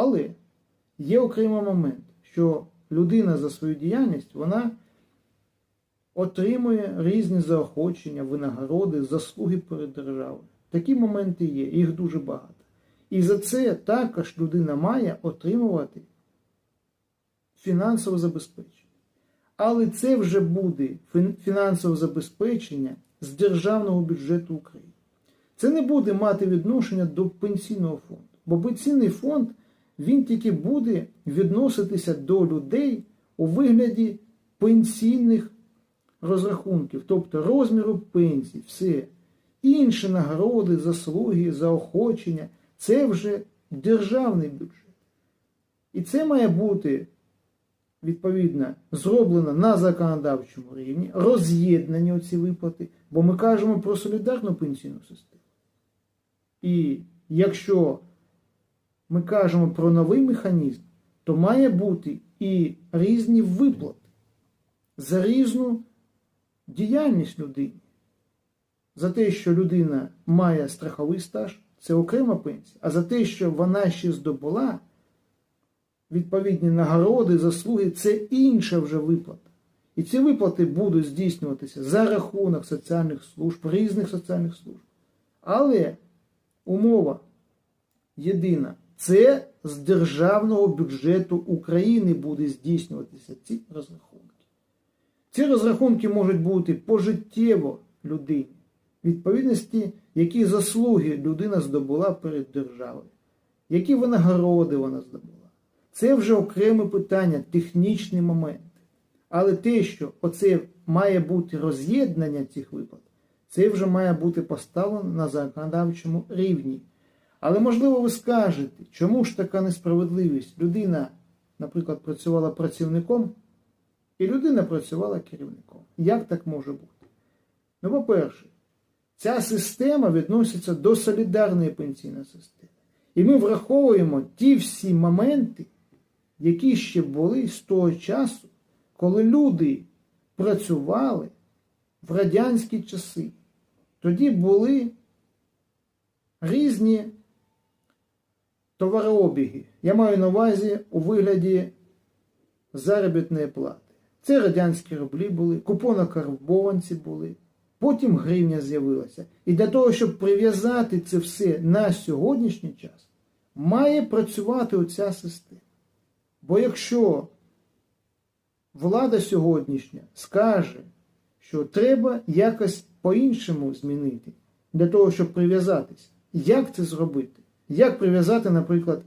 Але є окремий момент, що людина за свою діяльність вона отримує різні заохочення, винагороди, заслуги перед державою. Такі моменти є, їх дуже багато. І за це також людина має отримувати фінансове забезпечення. Але це вже буде фінансове забезпечення з державного бюджету України. Це не буде мати відношення до пенсійного фонду. Бо пенсійний фонд він тільки буде відноситися до людей у вигляді пенсійних розрахунків, тобто розміру пенсій, все. Інші нагороди, заслуги, заохочення це вже державний бюджет. І це має бути відповідно зроблено на законодавчому рівні, роз'єднані оці виплати, бо ми кажемо про солідарну пенсійну систему. І якщо ми кажемо про новий механізм, то має бути і різні виплати за різну діяльність людини. За те, що людина має страховий стаж, це окрема пенсія, а за те, що вона ще здобула відповідні нагороди, заслуги, це інша вже виплата. І ці виплати будуть здійснюватися за рахунок соціальних служб, різних соціальних служб. Але умова єдина це з державного бюджету України буде здійснюватися ці розрахунки. Ці розрахунки можуть бути пожиттєво людині, відповідності, які заслуги людина здобула перед державою, які винагороди вона здобула. Це вже окреме питання, технічний момент. Але те, що оце має бути роз'єднання цих виплат, це вже має бути поставлено на законодавчому рівні. Але можливо ви скажете, чому ж така несправедливість? Людина, наприклад, працювала працівником, і людина працювала керівником. Як так може бути? Ну, по-перше, ця система відноситься до солідарної пенсійної системи. І ми враховуємо ті всі моменти, які ще були з того часу, коли люди працювали в радянські часи. Тоді були різні товарообіги. Я маю на увазі у вигляді заробітної плати. Це радянські рублі були, купонокарбованці були, потім гривня з'явилася. І для того, щоб прив'язати це все на сьогоднішній час, має працювати оця система. Бо якщо влада сьогоднішня скаже, що треба якось по-іншому змінити для того, щоб прив'язатися, як це зробити? Як прив'язати, наприклад,